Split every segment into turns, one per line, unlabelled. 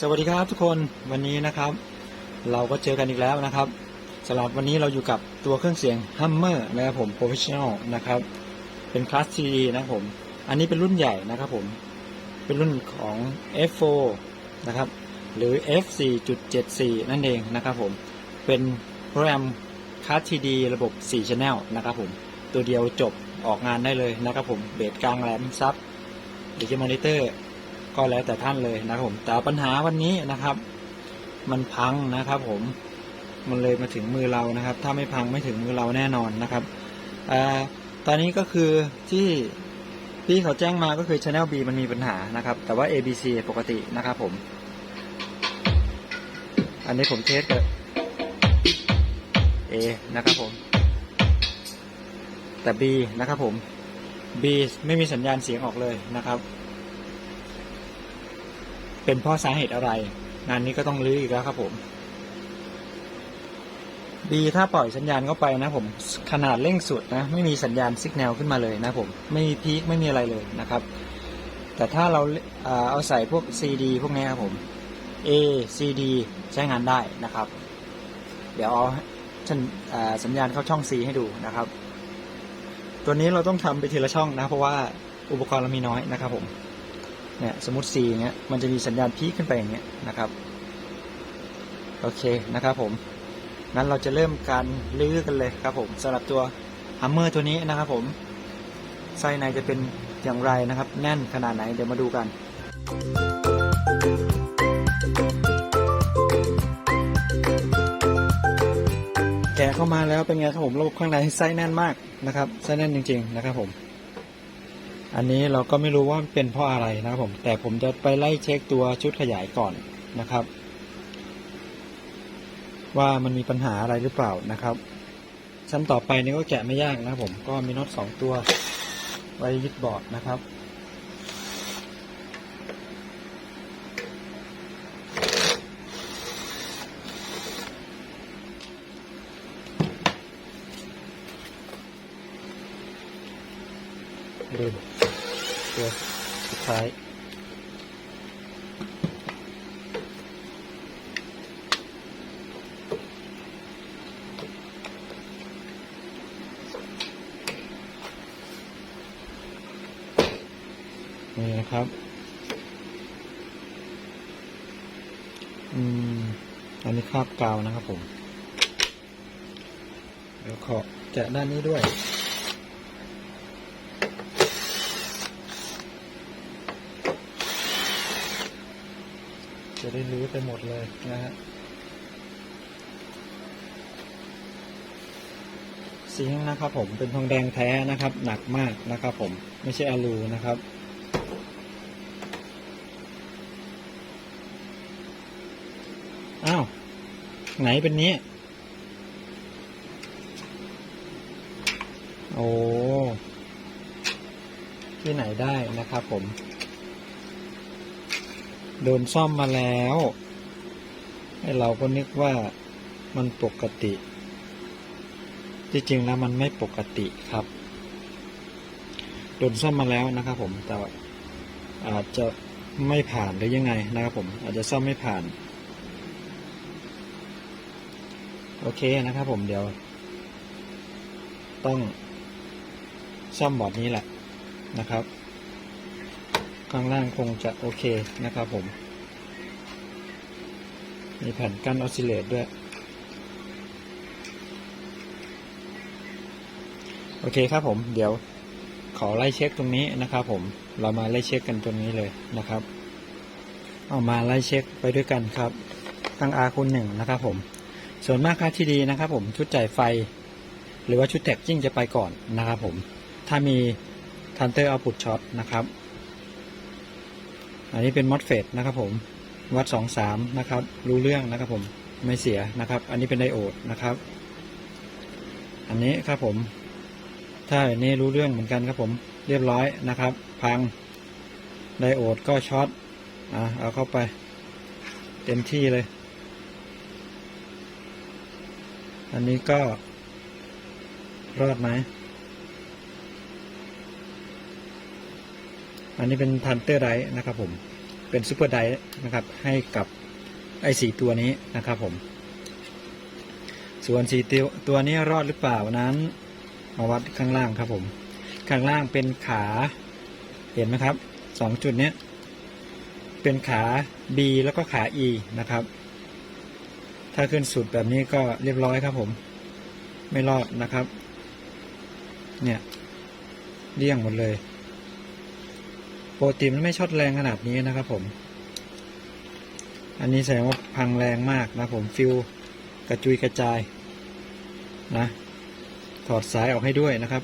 สวัสดีครับทุกคนวันนี้นะครับ เราก็เจอกันอีกแล้วนะครับสำหรับวันนี้เราอยู่กับตัวเครื่องเสียง Hummer นะครับผม Professional นะครับ เป็นคลาส CD นะครับผม อันนี้เป็นรุ่นใหญ่นะครับผม เป็นรุ่นของ F4 นะครับ หรือ F4.74 นั่นเองนะครับผม เป็นโปรแกรมคลาส CD ระบบ 4 Channel นะครับผม ตัวเดียวจบออกงานได้เลยนะครับผม เบสกลางแหลมซับหรือจะมอนิเตอร์ ก็แล้วแต่ท่านเลยนะครับผมแต่ปัญหาวันนี้นะครับ มันพังนะครับ ผมมันเลยมาถึงมือเรานะครับ ถ้าไม่พังไม่ถึงมือเราแน่นอนนะครับอตอนนี้ก็คือที่พี่เขาแจ้งมาก็คือ Channel B มันมีปัญหานะครับ แต่ว่า ABC ปกตินะครับผม อันนี้ผมเทสกับ A นะครับผม แต่ B นะครับผม B ไม่มีสัญญาณเสียงออกเลยนะครับ เป็นเพราะสาเหตุอะไร งานนี้ก็ต้องรื้ออีกแล้วครับผม B ถ้าปล่อยสัญญาณเข้าไปนะผมขนาดเร่งสุดนะ ไม่มีสัญญาณสัญญาณขึ้นมาเลยนะผม ไม่มีพีคไม่มีอะไรเลยนะครับ แต่ถ้าเราเอาใส่พวก CD พวกนี้ครับผม A CD ใช้งานได้นะครับ เดี๋ยวเอาสัญเอ่อสัญญาณเข้าช่อง C ให้ดูนะครับ ตัวนี้เราต้องทำไปทีละช่องนะ เพราะว่าอุปกรณ์เรามีน้อยนะครับผม เนี่ยสมมติ C อย่างเงี้ยมันจะมีสัญญาณพีคขึ้นไปอย่างเงี้ยนะครับโอเคนะครับผมงั้นเราจะเริ่มการลื้อกันเลยครับผมสำหรับตัวฮัมเมอร์ตัวนี้นะครับผมไส้ในจะเป็นอย่างไรนะครับ แน่นขนาดไหนเดี๋ยวมาดูกัน แกะเข้ามาแล้วเป็นไงครับผมระบบข้างในไส้แน่นมากนะครับไส้แน่นจริง ๆ นะครับผม อันนี้เราก็ไม่รู้ว่ามันเป็นเพราะอะไรนะครับผม แต่ผมจะไปไล่เช็คตัวชุดขยายก่อนนะครับ ว่ามันมีปัญหาอะไรหรือเปล่านะครับ ชั้นต่อไปนี่ก็แกะไม่ยากนะครับผมก็มีน็อตสองตัวไว้ยึดบอร์ดนะครับ ลืมตัวสุดท้ายนี่นะครับ อืม อันนี้คราบกาวนะครับผมเดี๋ยวขอแกะด้านนี้ด้วย ได้รู้ไปหมดเลยนะฮะซิงนะครับผมเป็นทองแดงแท้นะครับ หนักมากนะครับผมไม่ใช่อลูนะครับอ้าวไหนเป็นนี้ โอ้ที่ไหนได้นะครับผม โดนซ่อมมาแล้วให้เราก็นึกว่ามันปกติที่จริงแล้วมันไม่ปกติครับ โดนซ่อมมาแล้วนะครับผมแต่อาจจะไม่ผ่านหรือยังไงนะครับผม อาจจะซ่อมไม่ผ่าน โอเคนะครับผมเดี๋ยว ต้องซ่อมบอร์ดนี้แหละนะครับ ข้างล่างคงจะโอเคนะครับผม มีแผ่นกั้นออสซิเลตด้วย โอเคครับผม เดี๋ยวขอไล่เช็คตรงนี้นะครับผม เรามาไล่เช็คกันตรงนี้เลยนะครับ เอามาไล่เช็คไปด้วยกันครับ ตั้ง R คูณหนึ่งนะครับผม ส่วนมากค่าที่ดีนะครับผม ชุดจ่ายไฟ หรือว่าชุดแท็กจิ้งจะไปก่อนนะครับผม ถ้ามีทันเตอร์เอาปุดช็อตนะครับ อันนี้เป็นมอสเฟตนะครับผมวัดสองสามนะครับ รู้เรื่องนะครับผมไม่เสียนะครับ อันนี้เป็นไดโอดนะครับ อันนี้ครับผม ถ้าอันนี้รู้เรื่องเหมือนกันครับผมเรียบร้อยนะครับ พังไดโอดก็ช็อตอะเอาเข้าไปเต็มที่เลย อันนี้ก็รอดไหม อันนี้เป็นทันเตอร์ไรนะครับผม เป็นซูเปอร์ไดนะครับ ให้กับไอ้สีตัวนี้นะครับผม ส่วนสีตัวตัวนี้รอดหรือเปล่านั้น มาวัดข้างล่างครับผม ข้างล่างเป็นขา เห็นไหมครับสองจุดนี้เป็นขา B แล้วก็ขา E นะครับ ถ้าขึ้นสุดแบบนี้ก็เรียบร้อยครับผม ไม่รอดนะครับ เนี่ยเลี่ยงหมดเลย ปรตีมันไม่ช็อตแรงขนาดนี้นะครับผม อันนี้แสดงว่าพังแรงมากนะผมฟิวกระจุยกระจายนะถอดสายออกให้ด้วยนะครับ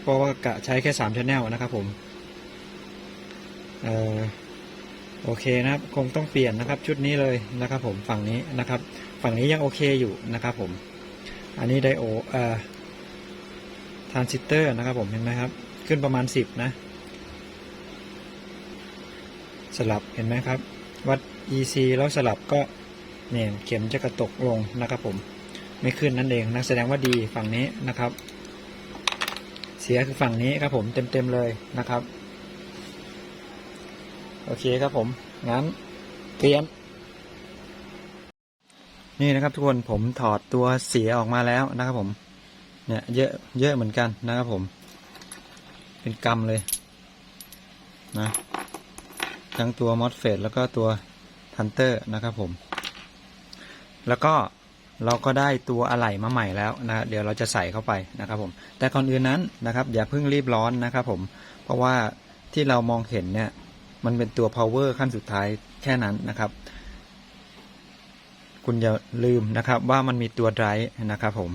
เพราะว่ากะใช้แค่3 channel นะครับผมเอ่อโอเคนะครับคงต้องเปลี่ยนนะครับชุดนี้เลยนะครับผมฝั่งนี้นะครับ ฝั่งนี้ยังโอเคอยู่นะครับผม อันนี้ไดโอเอ่อทรานซิสเตอร์นะครับผมเห็นไหมครับ ขึ้นประมาณ 10 นะ ลับเห็นไหมครับ วัด EC แล้วสลับก็เนี่ยเข็มจะกระตกลงนะครับผมไม่ขึ้นนั่นเองนะแสดงว่าดีฝั่งนี้นะครับ เสียคือฝั่งนี้ครับผมเต็มๆเลยนะครับ โอเคครับผมงั้นเตรียมนี่นะครับทุกคนผมถอดตัวเสียออกมาแล้วนะครับผม เนี่ยเยอะเยอะเหมือนกันนะครับผม เป็นกรรมเลยนะ ทั้งตัวมอสเฟตแล้วก็ตัวทันเตอร์นะครับผม แล้วก็เราก็ได้ตัวอะไหล่มาใหม่แล้วนะเดี๋ยวเราจะใส่เข้าไปนะครับผม แต่ก่อนอื่นนั้นนะครับ อย่าเพิ่งรีบร้อนนะครับผม เพราะว่าที่เรามองเห็นเนี่ยมันเป็นตัว power ขั้นสุดท้ายแค่นั้นนะครับ คุณอย่าลืมนะครับว่ามันมีตัว drive นะครับผม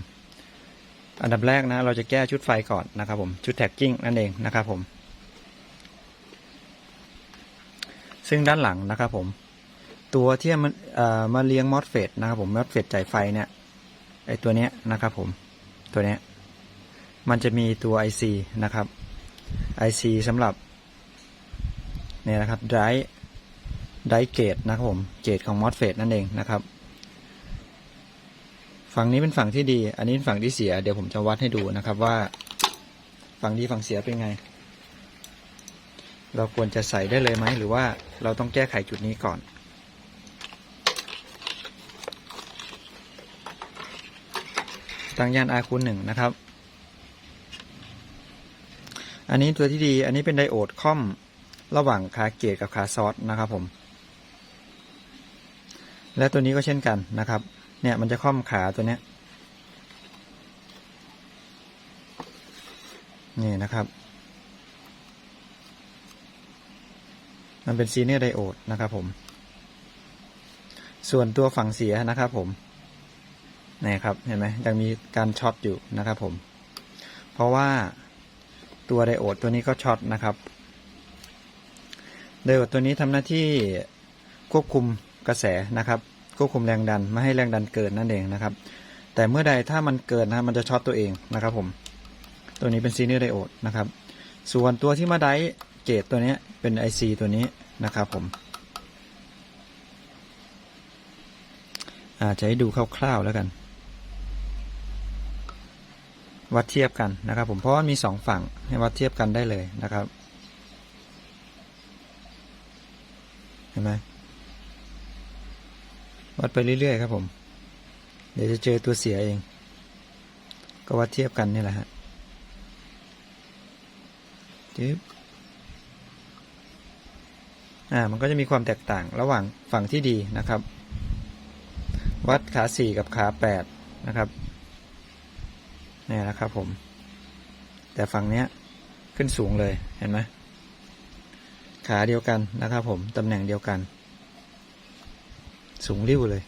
อันดับแรกนะเราจะแก้ชุดไฟก่อนนะครับผม ชุด tagging นั่นเองนะครับผม ซึ่งด้านหลังนะครับผม ตัวที่มันเอ่อมาเลี้ยงมอสเฟตนะครับผมมอสเฟตจ่ายไฟเนี่ยไอตัวเนี้ยนะครับผมตัวเนี้ยมันจะมีตัว IC นะครับ IC สำหรับเนี่ยนะครับไดไดเกตนะครับผมเกตของมอสเฟตนั่นเองนะครับ ฝั่งนี้เป็นฝั่งที่ดี อันนี้เป็นฝั่งที่เสีย เดี๋ยวผมจะวัดให้ดูนะครับว่าฝั่งดีฝั่งเสียเป็นไง เราควรจะใส่ได้เลยไหม หรือว่าเราต้องแก้ไขจุดนี้ก่อน ตั้งย่านอาคูณหนึ่งนะครับ อันนี้ตัวที่ดี อันนี้เป็นไดโอดค่อมระหว่างขาเกตกับขาซอสนะครับผม และตัวนี้ก็เช่นกันนะครับ เนี่ยมันจะค่อมขาตัวเนี้ยนี่นะครับ มันเป็นซีเนียร์ไดโอดนะครับผม ส่วนตัวฝั่งเสียนะครับผมนี่ครับเห็นไหมยังมีการช็อตอยู่นะครับผม เพราะว่าตัวไดโอดตัวนี้ก็ช็อตนะครับไดโอดตัวนี้ทำหน้าที่ควบคุมกระแสนะครับ ควบคุมแรงดันไม่ให้แรงดันเกินนั่นเองนะครับ แต่เมื่อใดถ้ามันเกินนะมันจะช็อตตัวเองนะครับผม ตัวนี้เป็นซีเนียร์ไดโอดนะครับ ส่วนตัวที่มาได เกตตัวนี้เป็น IC ตัวนี้นะครับผมอาจจะให้ดูคร่าวๆแล้วกัน วัดเทียบกันนะครับผมเพราะว่ามีสองฝั่งให้วัดเทียบกันได้เลยนะครับเห็นไหมวัดไปเรื่อยๆครับผม เดี๋ยวจะเจอตัวเสียเอง ก็วัดเทียบกันนี่แหละฮะจึ๊บ อ่ามันก็จะมีความแตกต่างระหว่างฝั่งที่ดีนะครับ วัดขาสี่กับขาแปดนะครับนี่นะครับผม แต่ฝั่งเนี้ยขึ้นสูงเลยเห็นไหมขาเดียวกันนะครับผมตำแหน่งเดียวกัน สูงริ้วเลย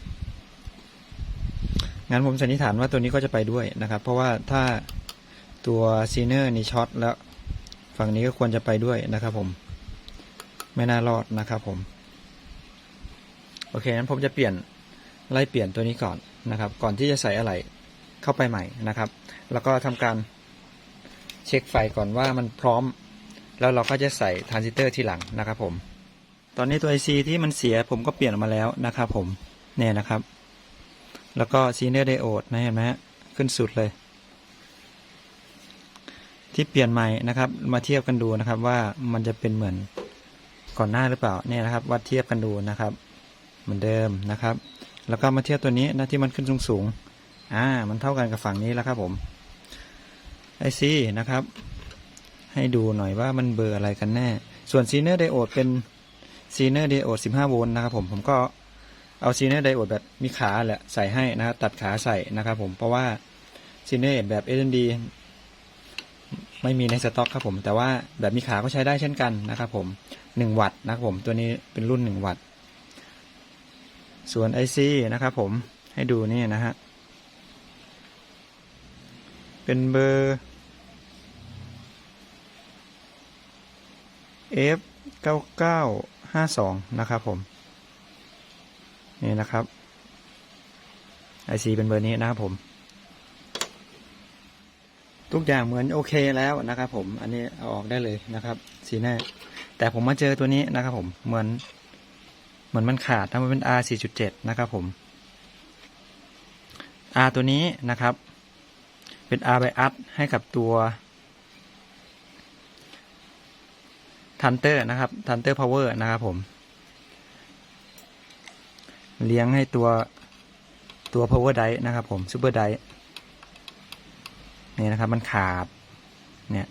งั้นผมสันนิษฐานว่าตัวนี้ก็จะไปด้วยนะครับ เพราะว่าถ้าตัวซีเนอร์นี่ช็อตแล้ว ฝั่งนี้ก็ควรจะไปด้วยนะครับผม ไม่น่ารอดนะครับผม โอเคงั้นผมจะเปลี่ยนไล่เปลี่ยนตัวนี้ก่อนนะครับ ก่อนที่จะใส่อะไรเข้าไปใหม่นะครับ แล้วก็ทำการเช็คไฟก่อนว่ามันพร้อม แล้วเราก็จะใส่ทรานซิสเตอร์ทีหลังนะครับผม ตอนนี้ตัว IC ที่มันเสียผมก็เปลี่ยนออกมาแล้วนะครับผมเนี่ยนะครับ แล้วก็ซีเนอร์ไดโอดนะเห็นไหมฮะขึ้นสุดเลย ที่เปลี่ยนใหม่นะครับ มาเทียบกันดูนะครับว่ามันจะเป็นเหมือน ก่อนหน้าหรือเปล่าเนี่ยนะครับ วัดเทียบกันดูนะครับ เหมือนเดิมนะครับ แล้วก็มาเทียบตัวนี้นะที่มันขึ้นสูงสูงอ่ามันเท่ากันกับฝั่งนี้แล้วครับผมไอซีนะครับ ให้ดูหน่อยว่ามันเบอร์อะไรกันแน่ ส่วนซีเนอร์ไดโอดเป็นซีเนอร์ไดโอด15 โวลต์นะครับผมผมก็เอาซีเนอร์ไดโอดแบบมีขาแหละใส่ให้นะครับตัดขาใส่นะครับผมเพราะว่าซีเนอร์แบบ SND ไม่มีในสต็อกครับผม แต่ว่าแบบมีขาก็ใช้ได้เช่นกันนะครับผม 1 วัตต์นะครับผม ตัวนี้เป็นรุ่น 1 วัตต์ ส่วน IC นะครับผม ให้ดูนี่นะฮะ เป็นเบอร์ F 9 9 5 2นะครับผม นี่นะครับ IC เป็นเบอร์นี้นะครับผม ทุกอย่างเหมือนโอเคแล้วนะครับผมอันนี้เอาออกได้เลยนะครับ สีแน่แต่ผมมาเจอตัวนี้นะครับผมเหมือนเหมือนมันขาดนะมันเป็น R 4.7 นะครับผม R ตัวนี้นะครับ เป็น R by U ให้กับตัวทันเตอร์นะครับทันเตอร์พาวเวอร์นะครับผม เลี้ยงให้ตัวตัว power d i นะครับผม super d นี่นะครับมันขาดเนี่ย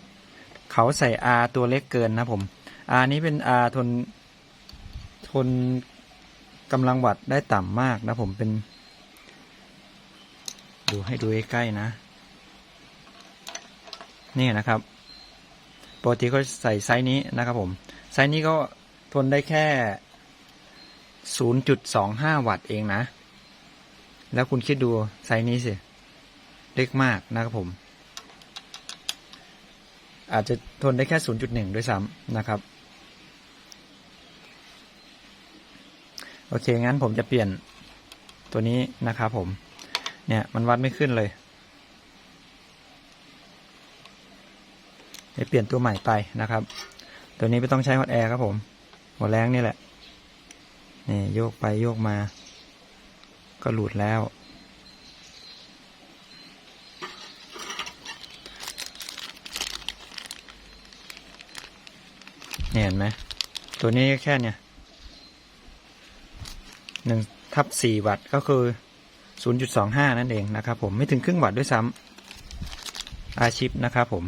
เขาใส่ R ตัวเล็กเกินนะผม R นี้เป็น R ทนทนกำลังวัดได้ต่ำมากนะผมเป็น ดูให้ดูใกล้ๆนะ นี่นะครับปกติก็ใส่ไซส์นี้นะครับผม ไซส์นี้ก็ทนได้แค่ 0.25 วัตต์เองนะ แล้วคุณคิดดูไซส์นี้สิ เล็กมากนะครับผม อาจจะทนได้แค่ 0.1 ด้วยซ้ำนะครับ โอเค งั้นผมจะเปลี่ยนตัวนี้นะครับผม เนี่ย มันวัดไม่ขึ้นเลยเปลี่ยนตัวใหม่ไปนะครับ ตัวนี้ไม่ต้องใช้ฮอตแอร์ครับผม หัวแรงนี่แหละ นี่โยกไปโยกมา ก็หลุดแล้ว เนี่ยเห็นไหมตัวนี้แค่เนี่ยหนึ่งทับสี่วัตต์ก็คือศูนย์จุดสองห้านั่นเองนะครับผมไม่ถึงครึ่งวัตต์ด้วยซ้ำอาชิปนะครับผม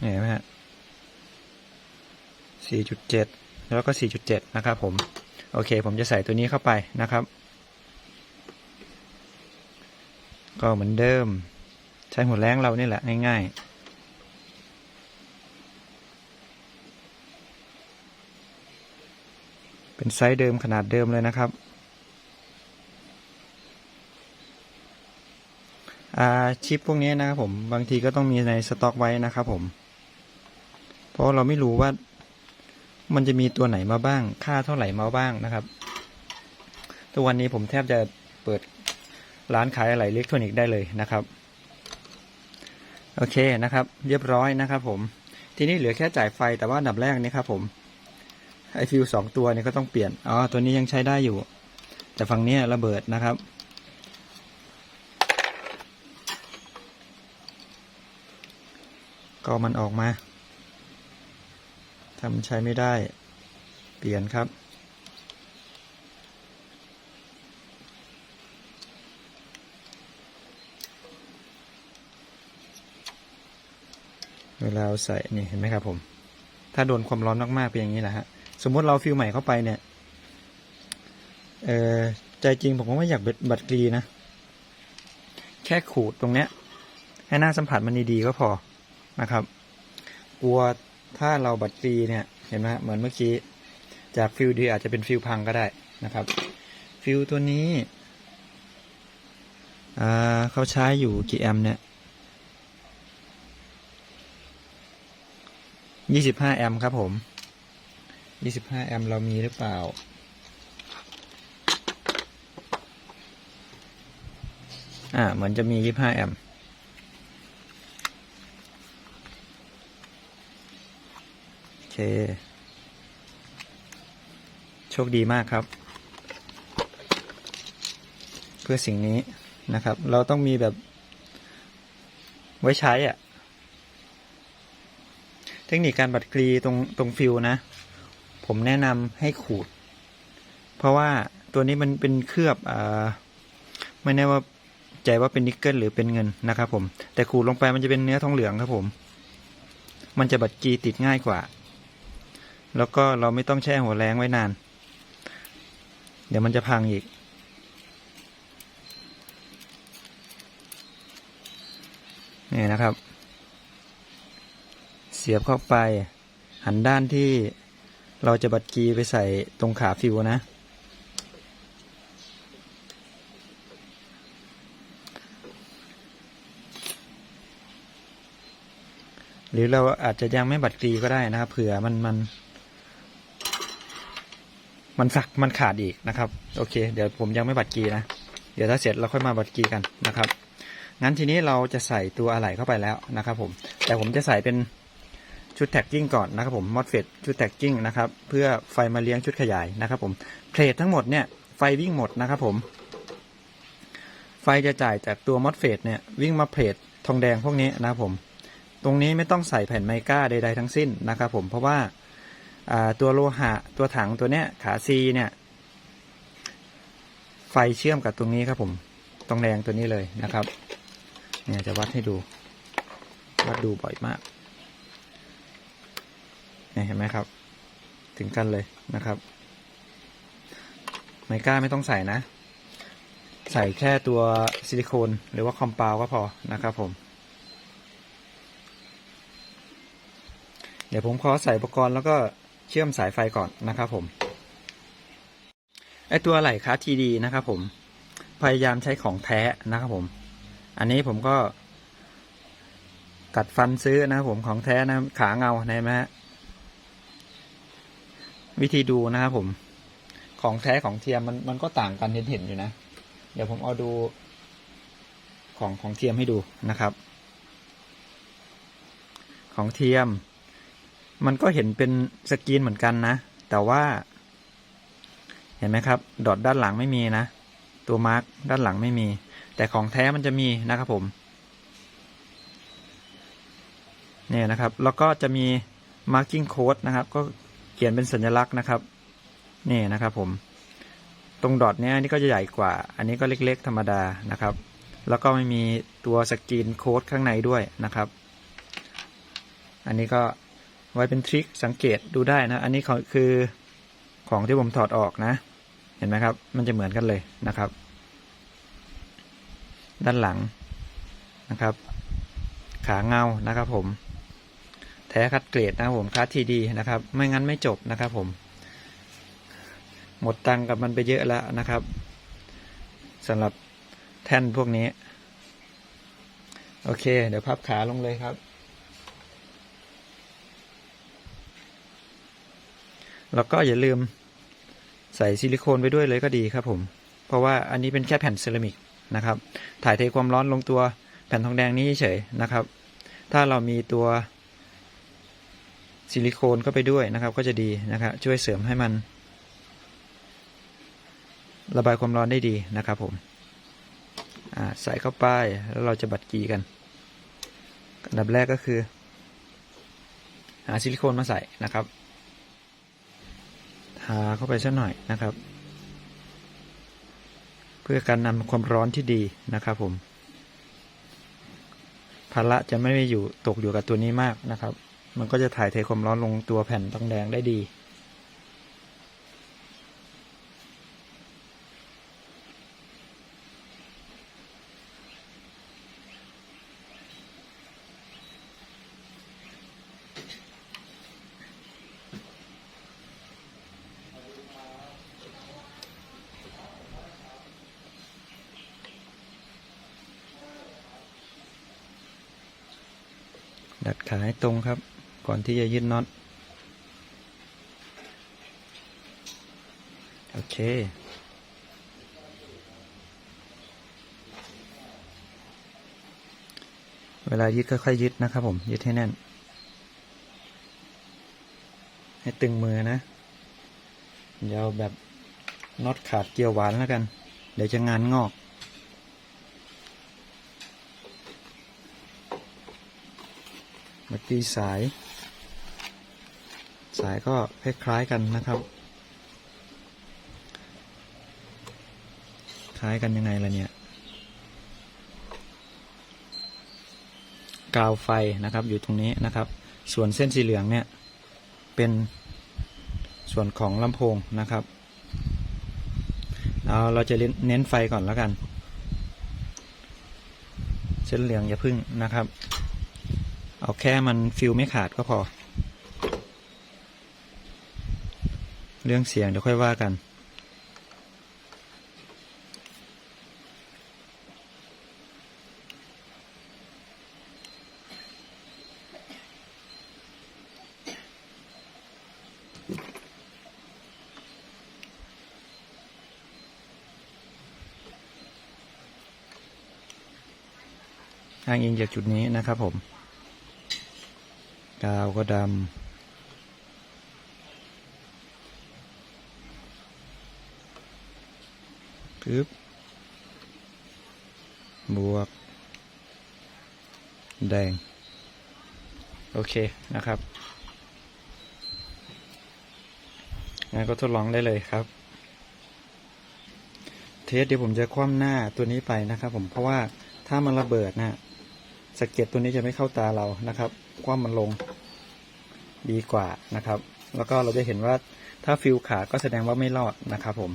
เห็นไหมฮะ สี่จุดเจ็ดแล้วก็สี่จุดเจ็ดนะครับผม โอเค ผมจะใส่ตัวนี้เข้าไปนะครับ ก็เหมือนเดิม ใช้หัวแรงเรานี่แหละ ง่ายๆเป็นไซส์เดิมขนาดเดิมเลยนะครับอาชิปพวกนี้นะครับผม บางทีก็ต้องมีในสต็อกไว้นะครับผม เพราะเราไม่รู้ว่า มันจะมีตัวไหนมาบ้าง ค่าเท่าไหร่มาบ้างนะครับ ทุกวันนี้ผมแทบจะเปิดร้านขายอะไหล่อิเล็กทรอนิกส์ได้เลยนะครับ โอเคนะครับ เรียบร้อยนะครับ ผม ทีนี้เหลือแค่จ่ายไฟแต่ว่าอันดับแรกนี่ครับผมไอฟิวสองตัวนี้ก็ต้องเปลี่ยน อ๋อ ตัวนี้ยังใช้ได้อยู่ แต่ฝั่งนี้ระเบิดนะครับ ก็มันออกมา ทำใช้ไม่ได้ เปลี่ยนครับ เวลาใส่นี่เห็นไหมครับผม ถ้าโดนความร้อนมากๆเป็นอย่างนี้แหละฮะ สมมติเราฟิลใหม่เข้าไปเนี่ย เออใจจริงผมก็ไม่อยากบัดกรีนะ แค่ขูดตรงเนี้ยให้หน้าสัมผัสมันดีๆก็พอนะครับ กลัว ถ้าเราบัดกรีเนี่ยเห็นไหมเหมือนเมื่อกี้จากฟิลดีอาจจะเป็นฟิลพังก็ได้นะครับ ฟิลตัวนี้เขาใช้อยู่กี่แอมป์เนี่ยยี่สิบห้าแอมป์ครับผมยี่สิบห้าแอมป์เรามีหรือเปล่า อ่า เหมือนจะมียี่สิบห้าแอมป์โอ เค โชคดีมากครับ เพื่อสิ่งนี้นะครับ เราต้องมีแบบ ไว้ใช้อะเทคนิคการบัดกรีตรงตรงฟิวนะ ผมแนะนำให้ขูด เพราะว่าตัวนี้มันเป็นเคลือบอ่าไม่แน่ว่าใจว่าเป็นนิกเกิลหรือเป็นเงินนะครับผม แต่ขูดลงไปมันจะเป็นเนื้อทองเหลืองครับผม มันจะบัดกรีติดง่ายกว่า แล้วก็เราไม่ต้องแช่หัวแรงไว้นาน เดี๋ยวมันจะพังอีก นี่นะครับ เสียบเข้าไป หันด้านที่เราจะบัดกีไปใส่ตรงขาฟิวนะ หรือเราอาจจะยังไม่บัดกรีก็ได้นะครับ เผื่อมันมัน มันสักมันขาดอีกนะครับ โอเค เดี๋ยวผมยังไม่บัดกรีนะ เดี๋ยวถ้าเสร็จเราค่อยมาบัดกรีกันนะครับ งั้นทีนี้เราจะใส่ตัวอะไหล่เข้าไปแล้วนะครับ ผม แต่ผมจะใส่เป็นชุดแท็กกิ้งก่อนนะครับผมมอดเฟตชุดแท็กกิ้งนะครับ เพื่อไฟมาเลี้ยงชุดขยายนะครับ ผมเพลททั้งหมดเนี่ยไฟวิ่งหมดนะครับ ผม ไฟจะจ่ายจากตัวมอดเฟตเนี่ยวิ่งมาเพลททองแดงพวกนี้นะครับผม ตรงนี้ไม่ต้องใส่แผ่นไมก้าใดๆทั้งสิ้นนะครับ ผมเพราะว่า ตัวโลหะตัวถังตัวเนี้ยขาซีเนี่ย ไฟเชื่อมกับตรงนี้ครับผมทองแดงตัวนี้เลยนะครับ เนี่ยจะวัดให้ดู วัดดูบ่อยมากเนี่ยเห็นไหมครับ ถึงกันเลยนะครับ ไมก้าไม่ต้องใส่นะ ใส่แค่ตัวซิลิโคนหรือว่าคอมเปาวก็พอนะครับผมเดี๋ยวผมขอใส่อุปกรณ์แล้วก็ เชื่อมสายไฟก่อนนะครับผมไอตัวไหล่คาทีดีนะครับผมพยายามใช้ของแท้นะครับผม อันนี้ผมก็กัดฟันซื้อนะครับผมของแท้นะขาเงานไหมฮะวิธีดูนะครับผม ของแท้ของเทียมมันมันก็ต่างกันเห็นเห็นอยู่นะ เดี๋ยวผมเอาดูของของเทียมให้ดูนะครับ ของเทียม มันก็เห็นเป็นสกรีนเหมือนกันนะ แต่ว่า เห็นไหมครับ ดอทด้านหลังไม่มีนะ ตัวมาร์กด้านหลังไม่มี แต่ของแท้มันจะมีนะครับผมเนี่ยนะครับ แล้วก็จะมี marking code นะครับ ก็เขียนเป็นสัญลักษณ์นะครับ นี่นะครับผม ตรงดอทเนี้ยนี่ก็จะใหญ่กว่า อันนี้ก็เล็กๆ ธรรมดานะครับ แล้วก็ไม่มีตัวสกรีนโค้ดข้างในด้วยนะครับ อันนี้ก็ ไว้เป็นทริคสังเกตดูได้นะ อันนี้เขาคือของที่ผมถอดออกนะ เห็นไหมครับ มันจะเหมือนกันเลยนะครับ ด้านหลังนะครับ ขาเงานะครับ ผม แท้คัดเกรดนะครับผมคัดทีดีนะครับ ไม่งั้นไม่จบนะครับ ผม หมดตังกับมันไปเยอะแล้วนะครับสำหรับแท่นพวกนี้ โอเค เดี๋ยวพับขาลงเลยครับ แล้วก็อย่าลืมใส่ซิลิโคนไปด้วยเลยก็ดีครับผม เพราะว่าอันนี้เป็นแค่แผ่นเซรามิกนะครับ ถ่ายเทความร้อนลงตัวแผ่นทองแดงนี้เฉยนะครับ ถ้าเรามีตัวซิลิโคนเข้าไปด้วยนะครับ ก็จะดีนะครับช่วยเสริมให้มัน ระบายความร้อนได้ดีนะครับผมใส่เข้าไปแล้วเราจะบัดกีกันอันดับแรกก็คือ หาซิลิโคนมาใส่นะครับ ทาเข้าไปสักหน่อยนะครับ เพื่อการนำความร้อนที่ดีนะครับผมภาระจะไม่ได้อยู่ตกอยู่กับตัวนี้มากนะครับ มันก็จะถ่ายเทความร้อนลงตัวแผ่นทองแดงได้ดี ดัดขาให้ตรงครับ ก่อนที่จะยึดน็อต โอเค เวลายึดค่อยๆยึดนะครับผม ยึดให้แน่น ให้ตึงมือนะเดี๋ยวแบบน็อตขาดเกลียวหวานแล้วกัน เดี๋ยวจะงานงอก มาตีสาย สายก็คล้ายๆกันนะครับ คล้ายกันยังไงล่ะเนี่ย กาวไฟนะครับอยู่ตรงนี้นะครับ ส่วนเส้นสีเหลืองเนี่ยเป็นส่วนของลำโพงนะครับเอาเราจะเน้นไฟก่อนแล้วกัน เส้นเหลืองอย่าพึ่งนะครับ เอาแค่มันฟิลไม่ขาดก็พอ เรื่องเสียงเดี๋ยวค่อยว่ากันอ้างอิงจากจุดนี้นะครับผม กาวก็ดำปึ๊บบวก แดง โอเคนะครับงั้นก็ทดลองได้เลยครับ เทสเดี๋ยวผมจะคว่ำหน้าตัวนี้ไปนะครับ ผมเพราะว่าถ้ามันระเบิดนะสะเก็ดตัวนี้จะไม่เข้าตาเรานะครับ คว่ำมันลง ดีกว่านะครับ แล้วก็เราจะเห็นว่าถ้าฟิวขาดก็แสดงว่าไม่รอดนะครับผม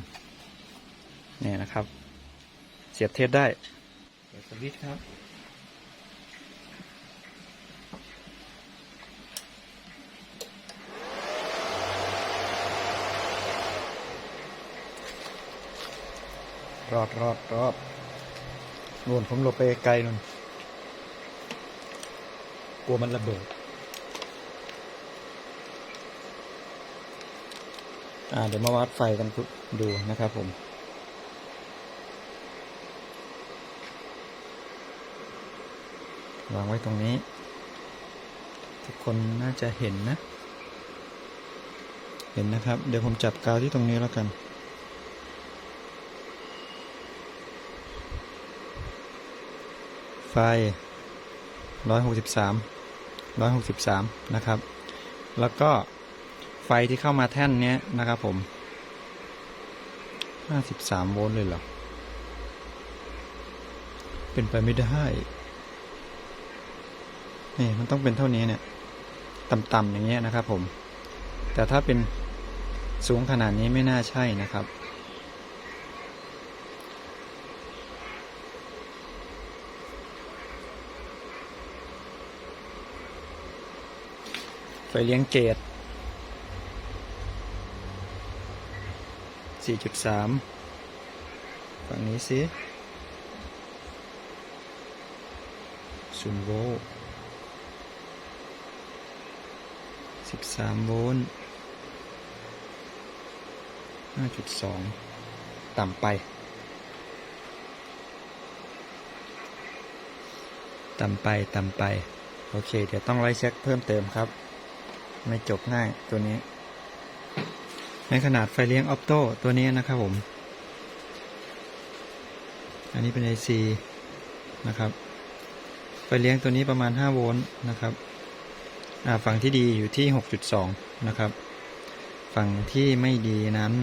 เนี่ยนะครับ เสียบเทสได้เปิดสวิตช์ครับรอดรอดรอดนู่นผมหลบไปไกลนู่นกลัวมันระเบิด อ่า เดี๋ยวมาวัดไฟกันดูนะครับผมวางไว้ตรงนี้ ทุกคนน่าจะเห็นนะ เห็นนะครับ เดี๋ยวผมจับกาวที่ตรงนี้แล้วกัน ไฟร้อยหกสิบสามร้อยหกสิบสามนะครับ แล้วก็ ไฟที่เข้ามาแท่นนี้นะครับผมห้าสิบสามโวลต์เลยเหรอ เป็นไปไม่ได้ นี่มันต้องเป็นเท่านี้เนี่ย ต่ำๆอย่างเงี้ยนะครับผม แต่ถ้าเป็นสูงขนาดนี้ไม่น่าใช่นะครับไฟเลี้ยงเกต 4.3ฝั่งนี้สิศูนย์โวลต์13โวลต์5.2ต่ำไป ต่ำไป ต่ำไป โอเค เดี๋ยวต้องไล่เช็คเพิ่มเติมครับ ไม่จบง่ายตัวนี้ ในขนาดไฟเลี้ยงออปโต้ตัวนี้นะครับผม อันนี้เป็น IC นะครับ ไฟเลี้ยงตัวนี้ประมาณ 5 โวลต์นะครับอ่าฝั่งที่ดีอยู่ที่ 6.2 นะครับ ฝั่งที่ไม่ดีนั้น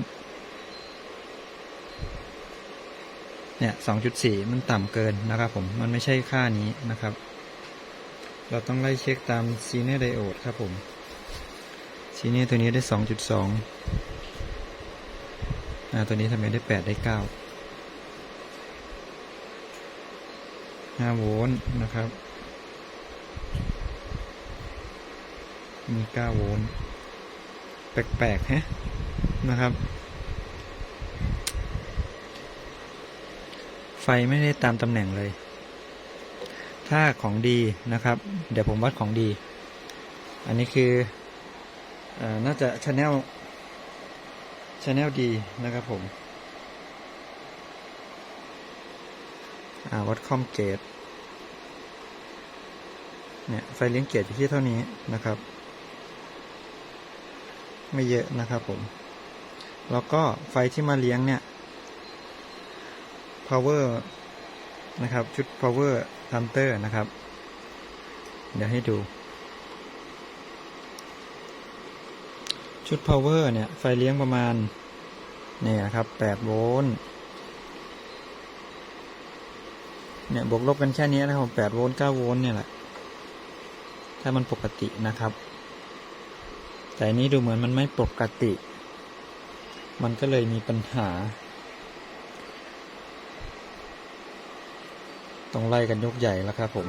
เนี่ย 2.4 มันต่ำเกินนะครับผม มันไม่ใช่ค่านี้นะครับ เราต้องไล่เช็คตามซีเนอร์ไดโอดครับผมซีเนียตัวนี้ได้ส อ่าตัวนี้ทำไมได้แปดได้เก้าห้าโวลต์นะครับ มีเก้าโวลต์แปลกๆฮะนะครับ ไฟไม่ได้ตามตำแหน่งเลย ถ้าของดีนะครับ เดี๋ยวผมวัดของดี อันนี้คืออน่าจะชแนล ชแนลดีนะครับผมอ่าวัดคอมเกตเนี่ยไฟเลี้ยงเกตอยู่ที่เท่านี้นะครับ ไม่เยอะนะครับผม แล้วก็ไฟที่มาเลี้ยงเนี่ย power นะครับ ชุด power hunter นะครับ เดี๋ยวให้ดู ชุด power เนี่ย ไฟเลี้ยงประมาณ นี่นะครับ8โวลต์เนี่ยบวกลบกันแค่นี้นะครับ8โวลต์9โวลต์เนี่ยแหละ ถ้ามันปกตินะครับ แต่นี้ดูเหมือนมันไม่ปกติ มันก็เลยมีปัญหา ต้องไล่กันยกใหญ่แล้วครับผม